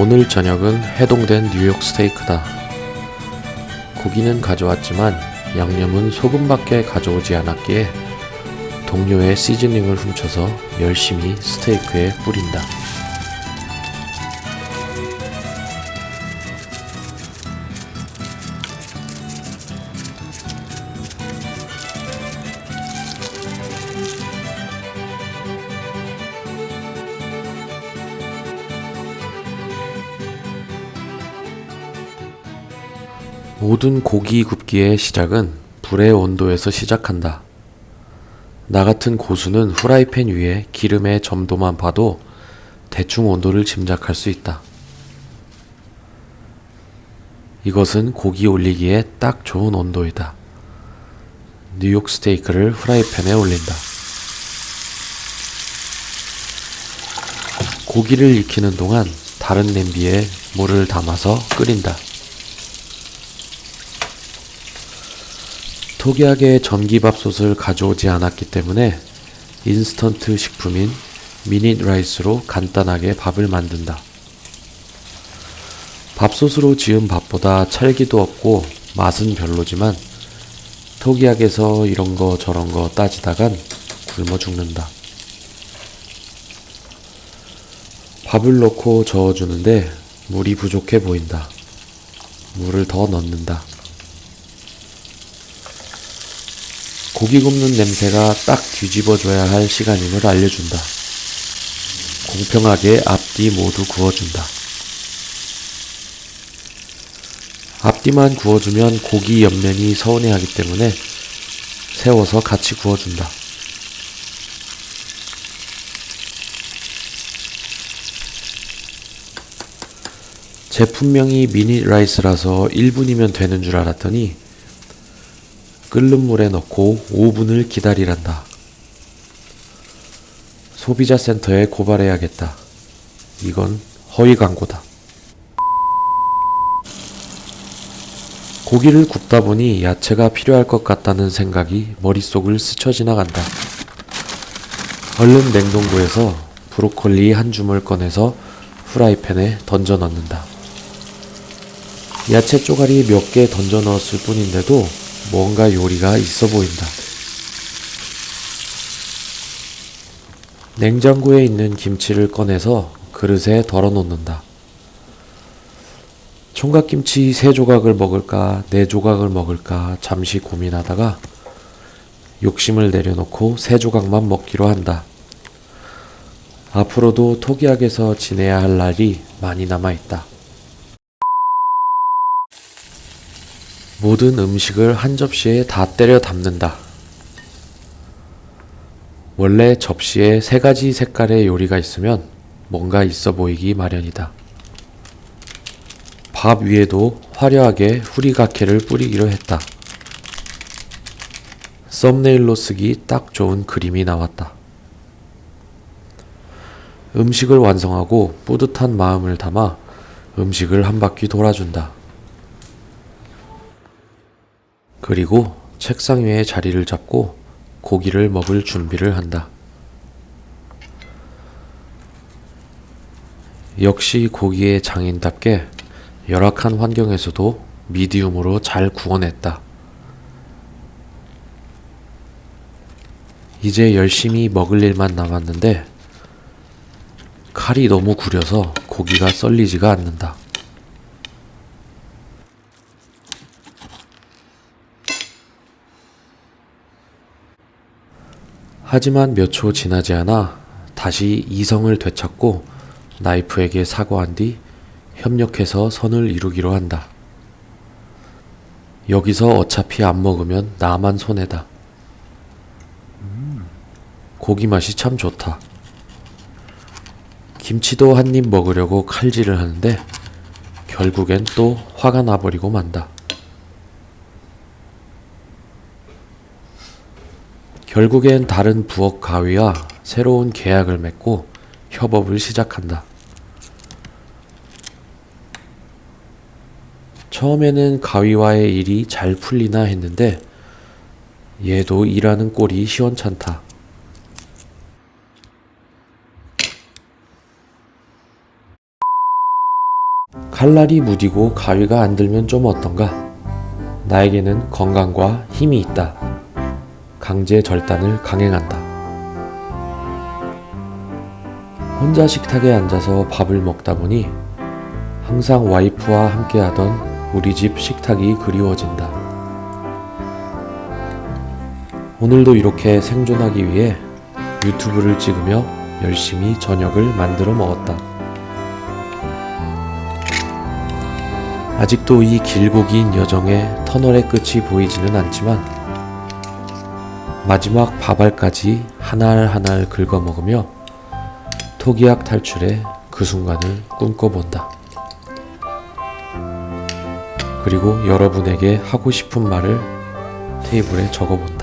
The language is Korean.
오늘 저녁은 해동된 뉴욕 스테이크다. 고기는 가져왔지만 양념은 소금밖에 가져오지 않았기에 동료의 시즈닝을 훔쳐서 열심히 스테이크에 뿌린다. 모든 고기 굽기의 시작은 불의 온도에서 시작한다. 나 같은 고수는 후라이팬 위에 기름의 점도만 봐도 대충 온도를 짐작할 수 있다. 이것은 고기 올리기에 딱 좋은 온도이다. 뉴욕 스테이크를 후라이팬에 올린다. 고기를 익히는 동안 다른 냄비에 물을 담아서 끓인다. 특이하게 전기밥솥을 가져오지 않았기 때문에 인스턴트 식품인 미닛 라이스로 간단하게 밥을 만든다. 밥솥으로 지은 밥보다 찰기도 없고 맛은 별로지만 토기약에서 이런 거 저런 거 따지다간 굶어 죽는다. 밥을 넣고 저어주는데 물이 부족해 보인다. 물을 더 넣는다. 고기 굽는 냄새가 딱 뒤집어줘야 할 시간임을 알려준다. 공평하게 앞뒤 모두 구워준다. 앞뒤만 구워주면 고기 옆면이 서운해하기 때문에 세워서 같이 구워준다. 제품명이 미니 라이스라서 1분이면 되는 줄 알았더니 끓는 물에 넣고 5분을 기다리란다. 소비자 센터에 고발해야겠다. 이건 허위 광고다. 고기를 굽다 보니 야채가 필요할 것 같다는 생각이 머릿속을 스쳐 지나간다. 얼른 냉동고에서 브로콜리 한 줌을 꺼내서 후라이팬에 던져 넣는다. 야채 쪼가리 몇 개 던져 넣었을 뿐인데도 뭔가 요리가 있어 보인다. 냉장고에 있는 김치를 꺼내서 그릇에 덜어 놓는다. 총각김치 세 조각을 먹을까, 네 조각을 먹을까 잠시 고민하다가 욕심을 내려놓고 세 조각만 먹기로 한다. 앞으로도 토기약에서 지내야 할 날이 많이 남아 있다. 모든 음식을 한 접시에 다 때려 담는다. 원래 접시에 세 가지 색깔의 요리가 있으면 뭔가 있어 보이기 마련이다. 밥 위에도 화려하게 후리가케를 뿌리기로 했다. 썸네일로 쓰기 딱 좋은 그림이 나왔다. 음식을 완성하고 뿌듯한 마음을 담아 음식을 한 바퀴 돌아준다. 그리고 책상 위에 자리를 잡고 고기를 먹을 준비를 한다. 역시 고기의 장인답게 열악한 환경에서도 미디움으로 잘 구워냈다. 이제 열심히 먹을 일만 남았는데 칼이 너무 구려서 고기가 썰리지가 않는다. 하지만 몇 초 지나지 않아 다시 이성을 되찾고 나이프에게 사과한 뒤 협력해서 선을 이루기로 한다. 여기서 어차피 안 먹으면 나만 손해다. 고기 맛이 참 좋다. 김치도 한 입 먹으려고 칼질을 하는데 결국엔 또 화가 나버리고 만다. 결국엔 다른 부엌 가위와 새로운 계약을 맺고 협업을 시작한다. 처음에는 가위와의 일이 잘 풀리나 했는데 얘도 일하는 꼴이 시원찮다. 칼날이 무디고 가위가 안 들면 좀 어떤가? 나에게는 건강과 힘이 있다. 강제 절단을 강행한다. 혼자 식탁에 앉아서 밥을 먹다 보니 항상 와이프와 함께하던 우리 집 식탁이 그리워진다. 오늘도 이렇게 생존하기 위해 유튜브를 찍으며 열심히 저녁을 만들어 먹었다. 아직도 이 길고 긴 여정의 터널의 끝이 보이지는 않지만 마지막 밥알까지 하날 하날 긁어 먹으며 토기약 탈출의 그 순간을 꿈꿔본다. 그리고 여러분에게 하고 싶은 말을 테이블에 적어본다.